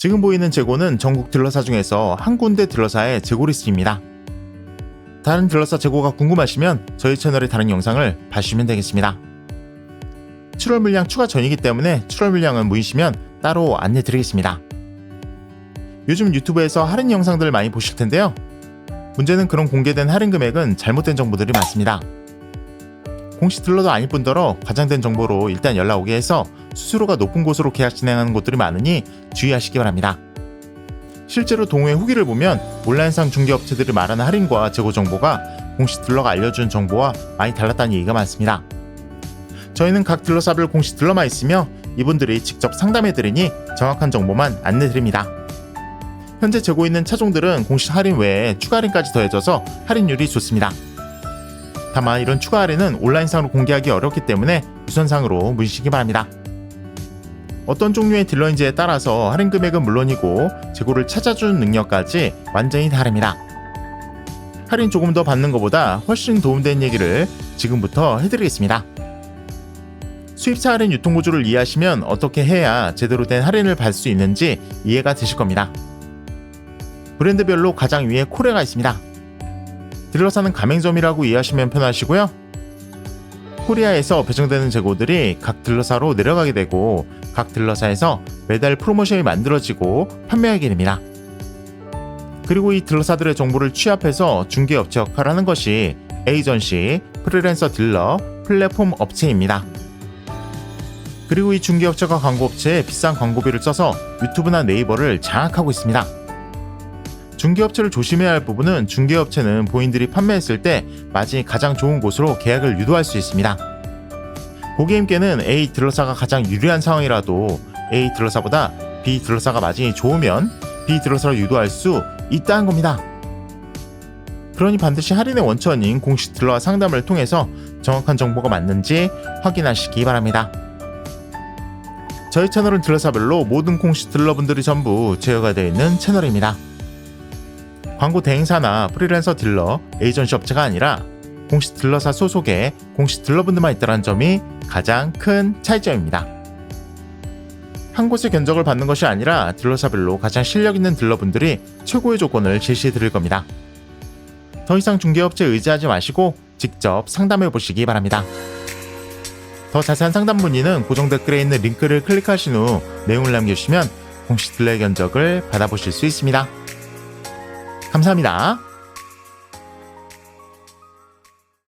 지금 보이는 재고는 전국 딜러사 중에서 한 군데 딜러사의 재고 리스트입니다. 다른 딜러사 재고가 궁금하시면 저희 채널의 다른 영상을 봐주시면 되겠습니다. 7월 물량 추가 전이기 때문에 7월 물량은 모이시면 따로 안내 드리겠습니다. 요즘 유튜브에서 할인 영상들을 많이 보실 텐데요. 문제는 그런 공개된 할인 금액은 잘못된 정보들이 많습니다. 공식 딜러도 아닐 뿐더러 과장된 정보로 일단 연락 오게 해서 수수료가 높은 곳으로 계약 진행하는 곳들이 많으니 주의하시기 바랍니다. 실제로 동호회 후기를 보면 온라인상 중개업체들이 말하는 할인과 재고 정보가 공식 딜러가 알려준 정보와 많이 달랐다는 얘기가 많습니다. 저희는 각 딜러사별 공식 딜러만 있으며 이분들이 직접 상담해드리니 정확한 정보만 안내드립니다. 현재 재고 있는 차종들은 공식 할인 외에 추가 할인까지 더해져서 할인율이 좋습니다. 다만 이런 추가 할인은 온라인상으로 공개하기 어렵기 때문에 유선상으로 문의시기 바랍니다. 어떤 종류의 딜러인지에 따라서 할인 금액은 물론이고 재고를 찾아주는 능력까지 완전히 다릅니다. 할인 조금 더 받는 것보다 훨씬 도움되는 얘기를 지금부터 해드리겠습니다. 수입차 할인 유통구조를 이해하시면 어떻게 해야 제대로 된 할인을 받을 수 있는지 이해가 되실 겁니다. 브랜드별로 가장 위에 코레가 있습니다. 딜러 사는 가맹점이라고 이해하시면 편하시고요. 코리아에서 배정되는 재고들이 각 딜러사로 내려가게 되고 각 딜러사에서 매달 프로모션이 만들어지고 판매하게 됩니다. 그리고 이 딜러사들의 정보를 취합해서 중개업체 역할을 하는 것이 에이전시, 프리랜서 딜러, 플랫폼 업체입니다. 그리고 이 중개업체가 광고업체에 비싼 광고비를 써서 유튜브나 네이버를 장악하고 있습니다. 중개업체를 조심해야 할 부분은 중개업체는 본인들이 판매했을 때 마진이 가장 좋은 곳으로 계약을 유도할 수 있습니다. 고객님께는 A 딜러사가 가장 유리한 상황이라도 A 딜러사보다 B 딜러사가 마진이 좋으면 B 딜러사로 유도할 수 있다는 겁니다. 그러니 반드시 할인의 원천인 공식 딜러와 상담을 통해서 정확한 정보가 맞는지 확인하시기 바랍니다. 저희 채널은 딜러사별로 모든 공식 딜러분들이 전부 제어가 되어 있는 채널입니다. 광고 대행사나 프리랜서 딜러, 에이전시 업체가 아니라 공식 딜러사 소속의 공식 딜러분들만 있다는 점이 가장 큰 차이점입니다. 한 곳의 견적을 받는 것이 아니라 딜러사별로 가장 실력 있는 딜러분들이 최고의 조건을 제시해 드릴 겁니다. 더 이상 중개업체 의지하지 마시고 직접 상담해 보시기 바랍니다. 더 자세한 상담 문의는 고정 댓글에 있는 링크를 클릭하신 후 내용을 남겨주시면 공식 딜러의 견적을 받아보실 수 있습니다. 감사합니다.